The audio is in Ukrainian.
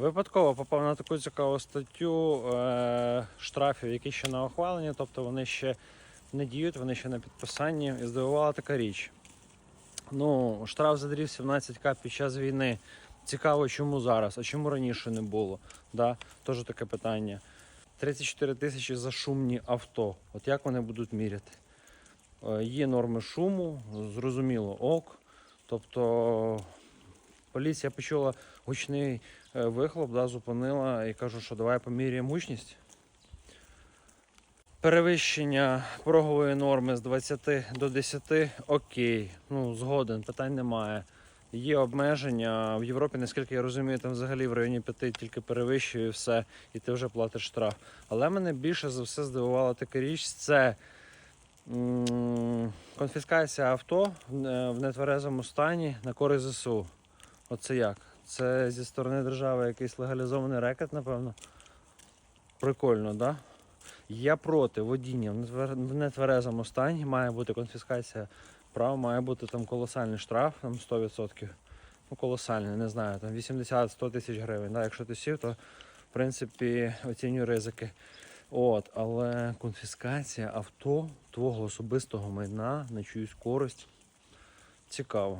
Випадково попав на таку цікаву статтю е, штрафів, які ще на ухваленні, тобто вони ще не діють, вони ще на підписанні. І здивувала така річ. Ну, штраф за дрів 17к під час війни. Цікаво, чому зараз, а чому раніше не було? Да? Теж таке питання. 34 тисячі за шумні авто. От як вони будуть міряти? Е, Є норми шуму, зрозуміло, ок. Тобто поліція почула гучний е, вихлоп, да, зупинила і кажу, що давай поміряємо гучність. Перевищення порогової норми з 20 до 10 окей. Ну, згоден, питань немає. Є обмеження. В Європі, наскільки я розумію, там взагалі в районі 5 тільки перевищує і все, і ти вже платиш штраф. Але мене більше за все здивувала така річ, це м, конфіскація авто в в нетверезому стані на користь ЗСУ. Оце як? Це зі сторони держави якийсь легалізований рекет, напевно. Прикольно? Да? Я проти водіння в нетверезому стані. Має бути конфіскація прав, має бути там колосальний штраф, там 100%. Ну, колосальний, не знаю, там 80-100 тисяч гривень. Да? Якщо ти сів, то в принципі оцінюю ризики. От, але конфіскація авто твого особистого майна на чиюсь користь цікаво.